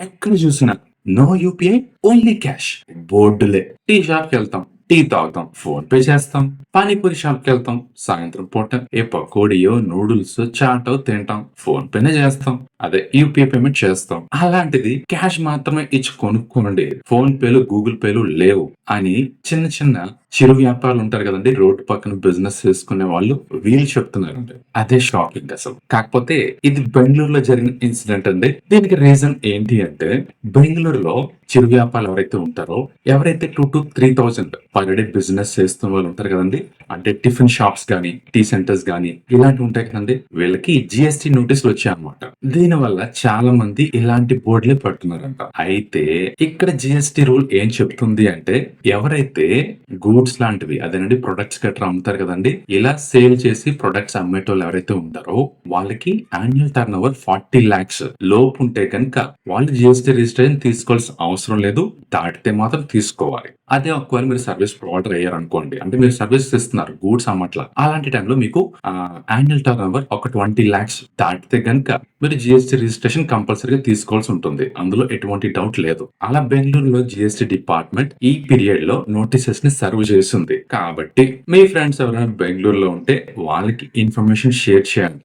ఎక్కడ చూసినా no UPI only cash. బోర్డులే. టీ షాప్కి వెళ్తాం. టీ తాగుతాం. ఫోన్ పే చేస్తాం. పానీపూరి షాప్కి వెళ్తాం. సాయంత్రం పూట ఏ పకోడియో నూడిల్స్ చాటో తింటాం. ఫోన్ పేనే చేస్తాం. అదే యూపీఐ పేమెంట్ చేస్తాం. అలాంటిది క్యాష్ మాత్రమే ఇచ్చి కొనుక్కోండి ఫోన్ పేలు గూగుల్ పేలు లేవు. అని చిన్న చిన్న చిరు వ్యాపారులు ఉంటారు కదండి రోడ్డు పక్కన బిజినెస్ చేసుకునే వాళ్ళు వీళ్ళు చెప్తున్నారండి. అదే షాకింగ్ అసలు. కాకపోతే ఇది బెంగళూరులో జరిగిన ఇన్సిడెంట్ అండి. దీనికి రీజన్ ఏంటి అంటే బెంగళూరులో చిరు వ్యాపారులు ఎవరైతే ఉంటారో ఎవరైతే two to three thousand per day business చేస్తున్న వాళ్ళు ఉంటారు కదండి అంటే టిఫిన్ షాప్స్ కానీ టీ సెంటర్స్ కానీ ఇలాంటివి ఉంటాయి కదండి వీళ్ళకి జిఎస్టి నోటీసులు వచ్చాయన్నమాట. దీని దీని వల్ల చాలా మంది ఇలాంటి బోర్డులే పడుతున్నారంట. అయితే ఇక్కడ జిఎస్టి రూల్ ఏం చెప్తుంది అంటే ఎవరైతే గూడ్స్ లాంటివి అదేనండి ప్రొడక్ట్స్ గట్రా అమ్ముతారు కదండి ఇలా సేల్ చేసి ప్రొడక్ట్స్ అమ్మేటోళ్ళు ఎవరైతే ఉంటారో వాళ్ళకి annual turnover forty lakhs లోపు ఉంటే కనుక వాళ్ళు జిఎస్టి రిజిస్ట్రేషన్ తీసుకోవాల్సిన అవసరం లేదు. దాటితే మాత్రం తీసుకోవాలి. అదే ఒకవేళ మీరు సర్వీస్ ప్రొవైడర్ అయ్యారు అనుకోండి అంటే మీరు సర్వీస్ ఇస్తున్నారు గూడ్స్ అమ్మట్ల అలాంటి టైంలో మీకు యాన్యువల్ టర్న్ ఓవర్ ఒక ట్వంటీ ల్యాక్స్ దాటితే కనుక మీరు జిఎస్టీ రిజిస్ట్రేషన్ కంపల్సరీగా తీసుకోవాల్సి ఉంటుంది. అందులో ఎటువంటి డౌట్ లేదు. అలా బెంగళూరులో జిఎస్టీ డిపార్ట్మెంట్ ఈ పీరియడ్లో నోటీసెస్ని సర్వ్ చేస్తుంది కాబట్టి మీ ఫ్రెండ్స్ ఎవరైనా బెంగళూరులో ఉంటే వాళ్ళకి ఇన్ఫర్మేషన్ షేర్ చేయండి.